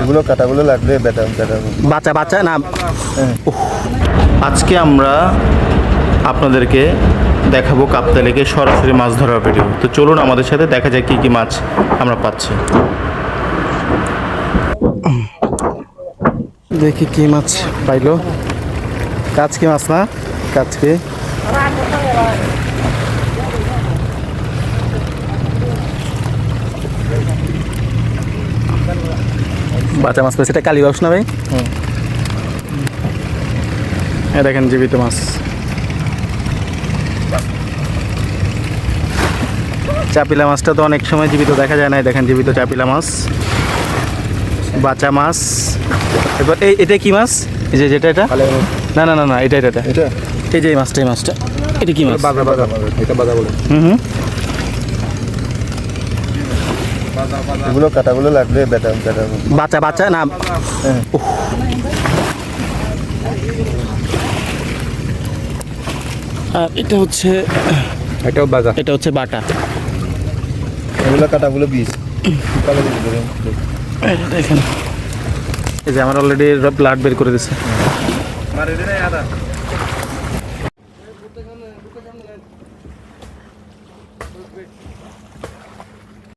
এগুলো কাটাগুলো লাগবে বেটা বেটা বাচ্চা বাচ্চা না? আজকে আমরা আপনাদেরকে দেখাবো কাপ্তা লেকে সরাসরি মাছ ধরার ভিডিও তো চলুন আমাদের সাথে দেখা যায় কি কি মাছ আমরা পাচ্ছি। দেখি কি মাছ পাইলো। কাচকি মাছ না? কাচকি। বাচ্চা মাছ পেয়েছে এটা কালীবাস না ভাই? হ্যাঁ দেখেন জীবিত মাছ। চাপিলা মাছটা তো অনেক সময় জীবিত দেখা যায় না এই দেখেন জীবিত চাপিলা মাছ। বাচ্চা মাছ। এবার এই এটা কি মাছ? এই যে যেটা এটা? না না না না এটা এটা এটা। এটা? এই যে এই মাছটা এই মাছটা। এটা কি মাছ? বাজা বাজা। এটা বাজা বলে। হুম হুম। এগুলো কাটাগুলো লাগবে বেটা বেটা বাচ্চা বাচ্চা না? হ্যাঁ। আর এটা হচ্ছে এটাও বাজা। এটা হচ্ছে বাটা। এগুলো কাটাগুলো বীজ। দেখেন। এই যে আমার অলরেডি ব্লাড বের করে দিচ্ছে